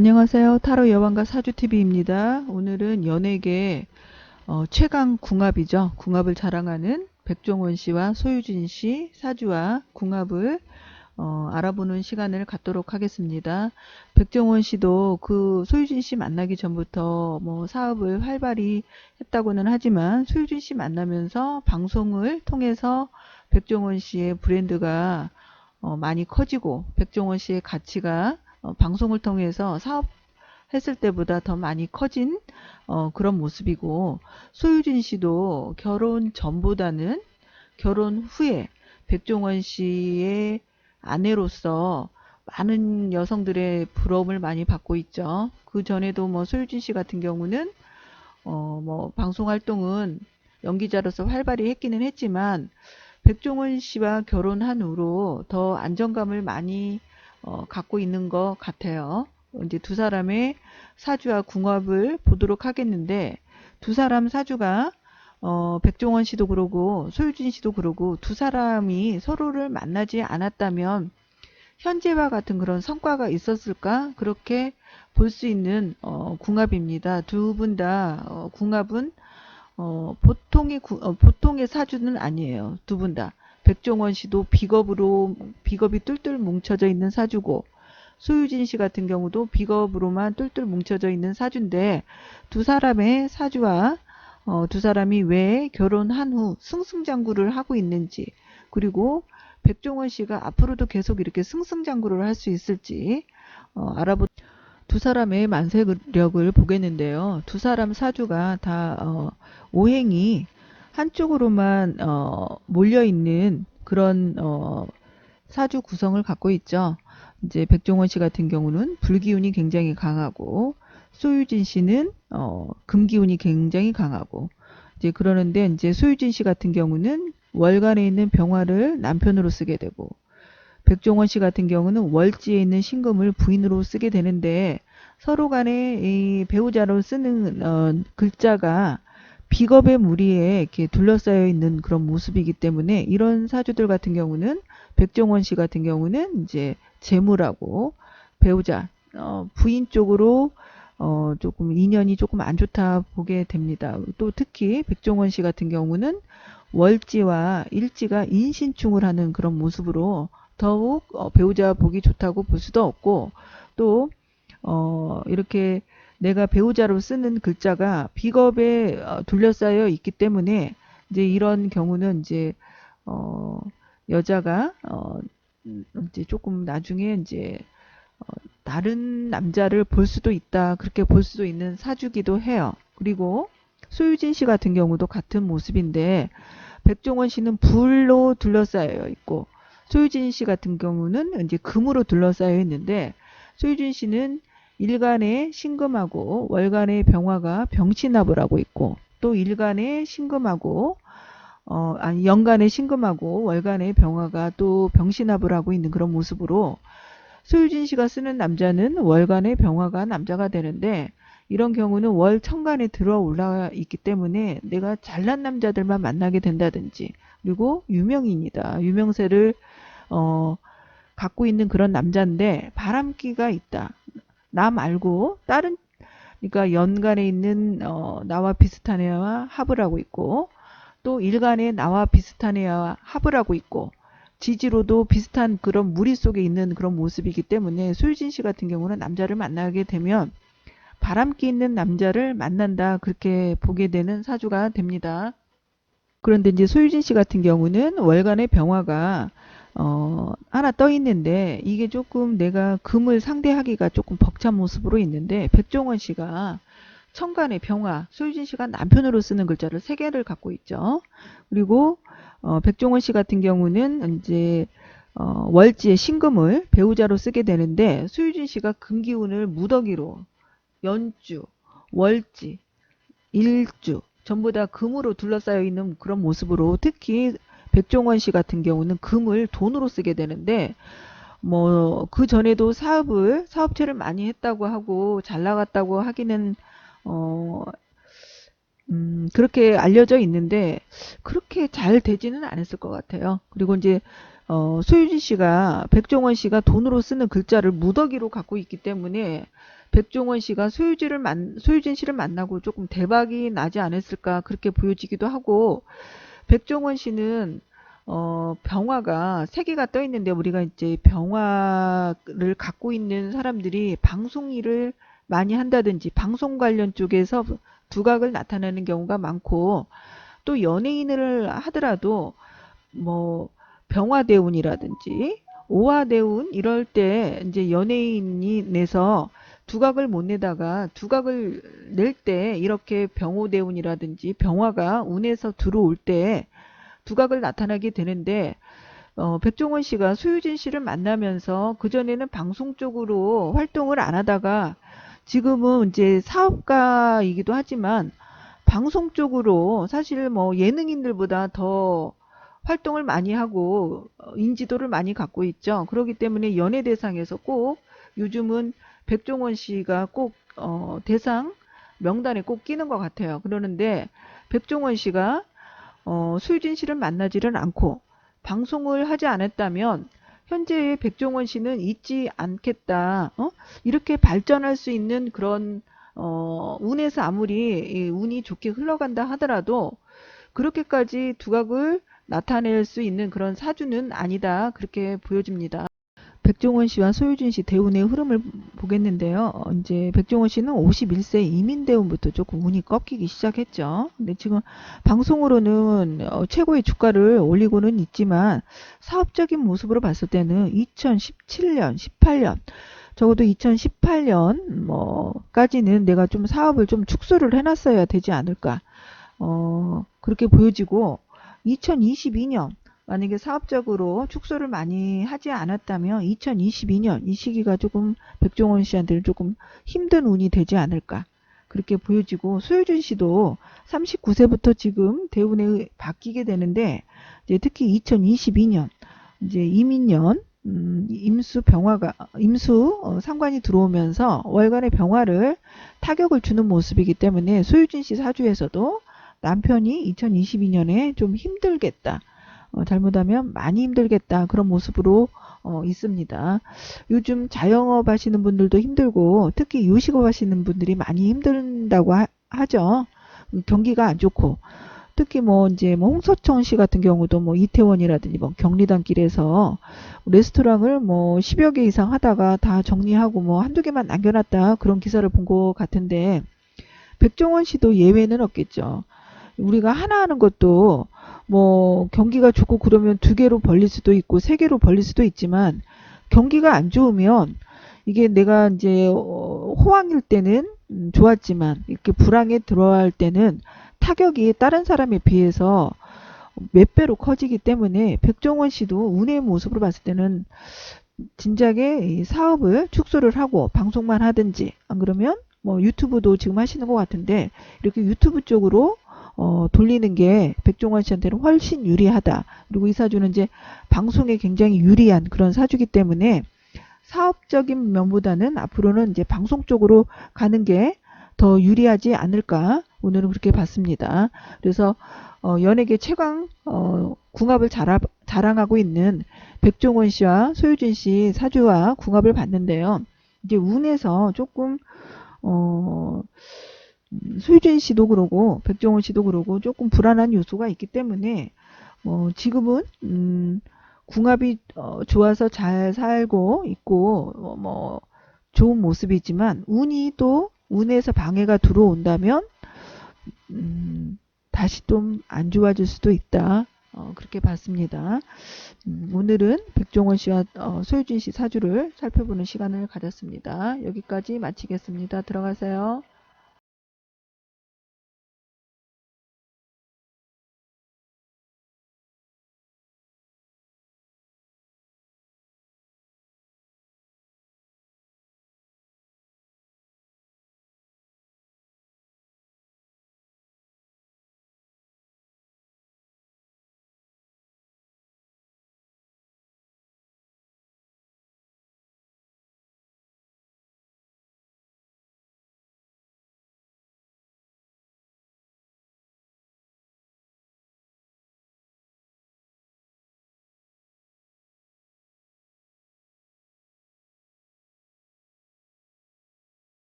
안녕하세요. 타로 여왕과 사주TV입니다. 오늘은 연예계 어, 최강 궁합이죠. 궁합을 자랑하는 백종원 씨와 소유진 씨 사주와 궁합을 어, 알아보는 시간을 갖도록 하겠습니다. 백종원 씨도 그 소유진 씨 만나기 전부터 뭐 사업을 활발히 했다고는 하지만 소유진 씨 만나면서 방송을 통해서 백종원 씨의 브랜드가 어, 많이 커지고 백종원 씨의 가치가 어, 방송을 통해서 사업했을 때보다 더 많이 커진 어, 그런 모습이고 소유진 씨도 결혼 전보다는 결혼 후에 백종원 씨의 아내로서 많은 여성들의 부러움을 많이 받고 있죠. 그 전에도 뭐 소유진 씨 같은 경우는 어, 뭐 방송 활동은 연기자로서 활발히 했기는 했지만 백종원 씨와 결혼한 후로 더 안정감을 많이 어, 갖고 있는 것 같아요. 이제 두 사람의 사주와 궁합을 보도록 하겠는데 두 사람 사주가 어, 백종원 씨도 그러고 소유진 씨도 그러고 두 사람이 서로를 만나지 않았다면 현재와 같은 그런 성과가 있었을까 그렇게 볼 수 있는 어, 궁합입니다. 두 분다 어, 궁합은 어, 보통의 구- 어, 보통의 사주는 아니에요. 두 분 다. 백종원 씨도 비겁으로 비겁이 뚫뚫 뭉쳐져 있는 사주고 소유진 씨 같은 경우도 비겁으로만 뚫뚫 뭉쳐져 있는 사주인데 두 사람의 사주와 어, 두 사람이 왜 결혼한 후 승승장구를 하고 있는지 그리고 백종원 씨가 앞으로도 계속 이렇게 승승장구를 할 수 있을지 어, 알아보 두 사람의 만세력을 보겠는데요. 두 사람 사주가 다 어, 오행이 한쪽으로만 어, 몰려 있는 그런 어, 사주 구성을 갖고 있죠. 이제 백종원 씨 같은 경우는 불기운이 굉장히 강하고 소유진 씨는 어, 금기운이 굉장히 강하고 이제 그러는데 이제 소유진 씨 같은 경우는 월간에 있는 병화를 남편으로 쓰게 되고 백종원 씨 같은 경우는 월지에 있는 신금을 부인으로 쓰게 되는데 서로 간에 이 배우자로 쓰는 어, 글자가 비겁의 무리에 이렇게 둘러싸여 있는 그런 모습이기 때문에 이런 사주들 같은 경우는 백종원 씨 같은 경우는 이제 재물하고 배우자 어, 부인 쪽으로 어, 조금 인연이 조금 안 좋다 보게 됩니다. 또 특히 백종원 씨 같은 경우는 월지와 일지가 인신충을 하는 그런 모습으로 더욱 어, 배우자 보기 좋다고 볼 수도 없고 또 어, 이렇게 내가 배우자로 쓰는 글자가 비겁에 어, 둘러싸여 있기 때문에 이제 이런 경우는 이제 어, 여자가 어, 음, 이제 조금 나중에 이제 어, 다른 남자를 볼 수도 있다 그렇게 볼 수도 있는 사주기도 해요. 그리고 소유진 씨 같은 경우도 같은 모습인데 백종원 씨는 불로 둘러싸여 있고 소유진 씨 같은 경우는 이제 금으로 둘러싸여 있는데 소유진 씨는 일간의 신금하고 월간의 병화가 병신합을 하고 있고 또 일간의 신금하고 어 아니 연간의 신금하고 월간의 병화가 또 병신합을 하고 있는 그런 모습으로 소유진 씨가 쓰는 남자는 월간의 병화가 남자가 되는데 이런 경우는 월 천간에 들어 올라 있기 때문에 내가 잘난 남자들만 만나게 된다든지 그리고 유명인이다 유명세를 어 갖고 있는 그런 남자인데 바람기가 있다. 나 말고 다른 그러니까 연간에 있는 어, 나와 비슷한 애와 합을 하고 있고 또 일간에 나와 비슷한 애와 합을 하고 있고 지지로도 비슷한 그런 무리 속에 있는 그런 모습이기 때문에 소유진 씨 같은 경우는 남자를 만나게 되면 바람기 있는 남자를 만난다 그렇게 보게 되는 사주가 됩니다. 그런데 이제 소유진 씨 같은 경우는 월간의 병화가 어, 하나 떠 있는데 이게 조금 내가 금을 상대하기가 조금 벅찬 모습으로 있는데 백종원 씨가 천간의 병화, 소유진 씨가 남편으로 쓰는 글자를 세 개를 갖고 있죠. 그리고 어, 백종원 씨 같은 경우는 이제 어, 월지의 신금을 배우자로 쓰게 되는데 소유진 씨가 금기운을 무더기로 연주, 월지, 일주 전부 다 금으로 둘러싸여 있는 그런 모습으로 특히 백종원 씨 같은 경우는 금을 돈으로 쓰게 되는데 뭐 그 전에도 사업을 사업체를 많이 했다고 하고 잘 나갔다고 하기는 어 음, 그렇게 알려져 있는데 그렇게 잘 되지는 않았을 것 같아요. 그리고 이제 어, 소유진 씨가 백종원 씨가 돈으로 쓰는 글자를 무더기로 갖고 있기 때문에 백종원 씨가 소유진을 만, 소유진 씨를 만나고 조금 대박이 나지 않았을까 그렇게 보여지기도 하고 백종원 씨는 어, 병화가 세 개가 떠 있는데 우리가 이제 병화를 갖고 있는 사람들이 방송 일을 많이 한다든지 방송 관련 쪽에서 두각을 나타내는 경우가 많고 또 연예인을 하더라도 뭐 병화대운이라든지 오화대운 이럴 때 이제 연예인이 내서 두각을 못 내다가 두각을 낼 때 이렇게 병호대운이라든지 병화가 운에서 들어올 때 두각을 나타나게 되는데 어, 백종원 씨가 소유진 씨를 만나면서 그전에는 방송 쪽으로 활동을 안 하다가 지금은 이제 사업가이기도 하지만 방송 쪽으로 사실 뭐 예능인들보다 더 활동을 많이 하고 어, 인지도를 많이 갖고 있죠. 그렇기 때문에 연예 대상에서 꼭 요즘은 백종원 씨가 꼭 어, 대상 명단에 꼭 끼는 것 같아요. 그러는데 백종원 씨가 어, 수유진 씨를 만나지를 않고 방송을 하지 않았다면 현재의 백종원 씨는 있지 않겠다. 어? 이렇게 발전할 수 있는 그런 어, 운에서 아무리 이 운이 좋게 흘러간다 하더라도 그렇게까지 두각을 나타낼 수 있는 그런 사주는 아니다. 그렇게 보여집니다. 백종원 씨와 소유진 씨 대운의 흐름을 보겠는데요. 어, 이제 백종원 씨는 51세 이민 대운부터 조금 운이 꺾이기 시작했죠. 근데 지금 방송으로는 어, 최고의 주가를 올리고는 있지만 사업적인 모습으로 봤을 때는 2017년, 18년 적어도 2018년 뭐까지는 내가 좀 사업을 좀 축소를 해놨어야 되지 않을까. 어, 그렇게 보여지고 2022년 만약에 사업적으로 축소를 많이 하지 않았다면 2022년 이 시기가 조금 백종원 씨한테는 조금 힘든 운이 되지 않을까 그렇게 보여지고 소유준 씨도 39세부터 지금 대운에 바뀌게 되는데 이제 특히 2022년 이제 이민년 음, 임수 병화가 임수 어, 상관이 들어오면서 월간의 병화를 타격을 주는 모습이기 때문에 소유진 씨 사주에서도 남편이 2022년에 좀 힘들겠다. 어, 잘못하면 많이 힘들겠다 그런 모습으로 어, 있습니다. 요즘 자영업 하시는 분들도 힘들고 특히 요식업 하시는 분들이 많이 힘든다고 하, 죠 경기가 안 좋고 특히 뭐 이제 뭐 홍서천 씨 같은 경우도 뭐 이태원이라든지 뭐 경리단 길에서 레스토랑을 뭐 10여 개 이상 하다가 다 정리하고 뭐 한두 개만 남겨놨다 그런 기사를 본 것 같은데 백종원 씨도 예외는 없겠죠. 우리가 하나 하는 것도 뭐 경기가 좋고 그러면 두 개로 벌릴 수도 있고 세 개로 벌릴 수도 있지만 경기가 안 좋으면 이게 내가 이제 어, 호황일 때는 음, 좋았지만 이렇게 불황에 들어갈 때는 타격이 다른 사람에 비해서 몇 배로 커지기 때문에 백종원 씨도 운의 모습으로 봤을 때는 진작에 사업을 축소를 하고 방송만 하든지 안 그러면 뭐 유튜브도 지금 하시는 것 같은데 이렇게 유튜브 쪽으로 어, 돌리는 게 백종원 씨한테는 훨씬 유리하다. 그리고 이 사주는 이제 방송에 굉장히 유리한 그런 사주기 때문에 사업적인 면보다는 앞으로는 이제 방송 쪽으로 가는 게 더 유리하지 않을까 오늘은 그렇게 봤습니다. 그래서 어, 연예계 최강 어, 궁합을 자라, 자랑하고 있는 백종원 씨와 소유진 씨 사주와 궁합을 봤는데요. 이제 운에서 조금 어, 소유진 씨도 그러고 백종원 씨도 그러고 조금 불안한 요소가 있기 때문에 뭐 지금은 음 궁합이 어 좋아서 잘 살고 있고 어 뭐 좋은 모습이지만 운이 또 운에서 방해가 들어온다면 음 다시 좀 안 좋아질 수도 있다. 어, 그렇게 봤습니다. 음, 오늘은 백종원 씨와 어, 소유진 씨 사주를 살펴보는 시간을 가졌습니다. 여기까지 마치겠습니다. 들어가세요.